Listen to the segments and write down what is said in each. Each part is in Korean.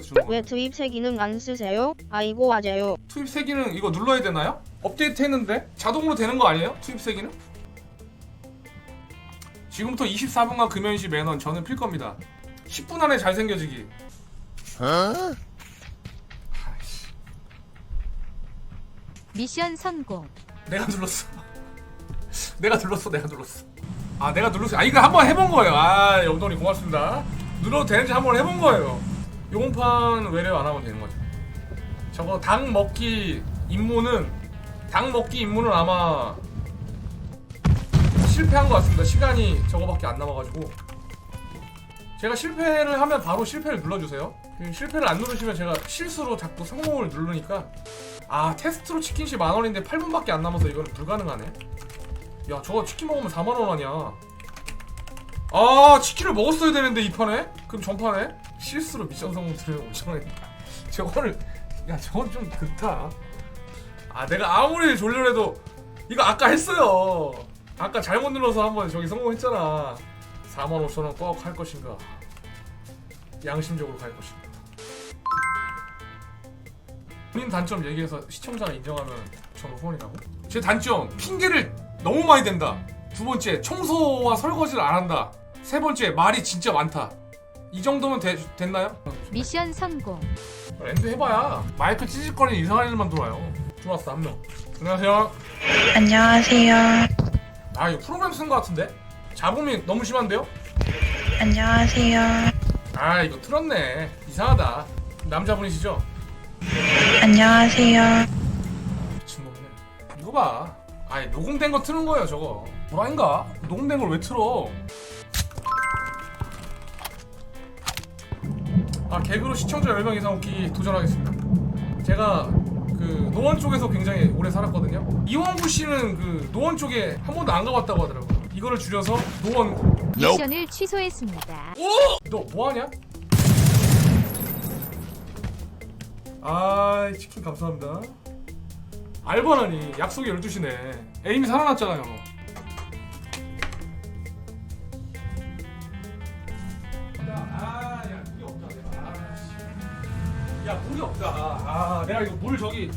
만들어 주는 거. 왜 투입 세 기능 안 쓰세요? 아이고 아재요. 투입 세기는 이거 눌러야 되나요? 업데이트 했는데 자동으로 되는 거 아니에요? 투입 세기는? 지금부터 24분간 금연시 매넌 저는 필 겁니다. 10분 안에 잘생겨지기. 아이씨, 미션 성공. 내가 눌렀어. 내가 눌렀어. 내가 눌렀어. 아 내가 눌렀어. 아 이거 한번 해본 거예요. 아 영돈이 고맙습니다. 눌러도 되는지 한번 해본 거예요. 요번판 외래 안 하면 되는 거죠. 저거 닭 먹기 임무는 닭 먹기 임무는 아마 실패한 것 같습니다. 시간이 저거밖에 안 남아가지고 제가 실패를 하면 바로 실패를 눌러주세요. 그 실패를 안 누르시면 제가 실수로 자꾸 성공을 누르니까 아 테스트로 치킨시 만 원인데 8분밖에 안 남아서 이거는 불가능하네. 야 저거 치킨 먹으면 4만 원 아니야. 아 치킨을 먹었어야 되는데 이 판에? 그럼 전판에? 실수로 미션 성공 들으면 5천 원. 저거를 야 저건 좀 그렇다. 아 내가 아무리 졸려해도 이거 아까 했어요. 아까 잘못 눌러서 한번 저기 성공했잖아. 4만 5천 원 꼭 할 것인가? 양심적으로 갈 것인가? 본인 단점 얘기해서 시청자가 인정하면 저는 후원이라고? 제 단점 핑계를 너무 많이 댄다. 두 번째 청소와 설거지를 안 한다. 세 번째 말이 진짜 많다. 이 정도면 되, 됐나요? 미션 성공. 랜드 해봐야 마이크 찌직거리는 이상한 일만 들어와요. 들어왔어 한 명. 안녕하세요. 안녕하세요. 아 이거 프로그램 쓴 거 같은데? 잡음이 너무 심한데요? 안녕하세요. 아 이거 틀었네. 이상하다. 남자분이시죠? 안녕하세요. 미친놈이네. 이거 봐. 아니 녹음된 거 트는 거예요 저거. 뭐라인가? 녹음된 걸 왜 틀어? 아 개그로 시청자 10명 이상 웃기 도전하겠습니다. 제가 그 노원 쪽에서 굉장히 오래 살았거든요. 이원구 씨는 그 노원 쪽에 한 번도 안 가봤다고 하더라고요. 이거를 줄여서 노원구. 미션을 취소했습니다. 너 뭐하냐? 아 치킨 감사합니다 알바라니 약속이 12시네 에임이 살아났잖아요 야 물이 없다. 아 내가 이거 물 저기.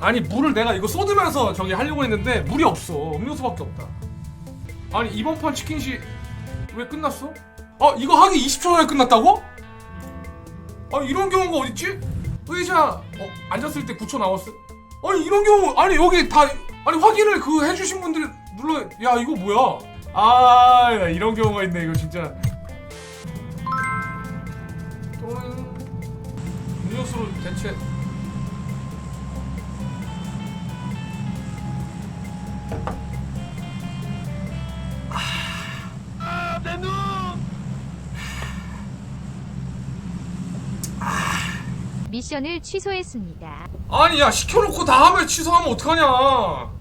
아니 물을 내가 이거 쏟으면서 저기 하려고 했는데 물이 없어. 음료수밖에 없다. 아니 이번 판 치킨시 왜 끝났어? 어 이거 하기 20초 만에 끝났다고? 아 이런 경우가 어딨지? 의자 어, 앉았을 때 9초 나왔어? 아니 이런 경우 아니 여기 다 아니 확인을 그 해주신 분들이 눌러 야 이거 뭐야? 아 야, 이런 경우가 있네 이거 진짜 음료수로 대체 미션을 취소했습니다. 아니 야 시켜놓고 다음에 취소하면 어떡하냐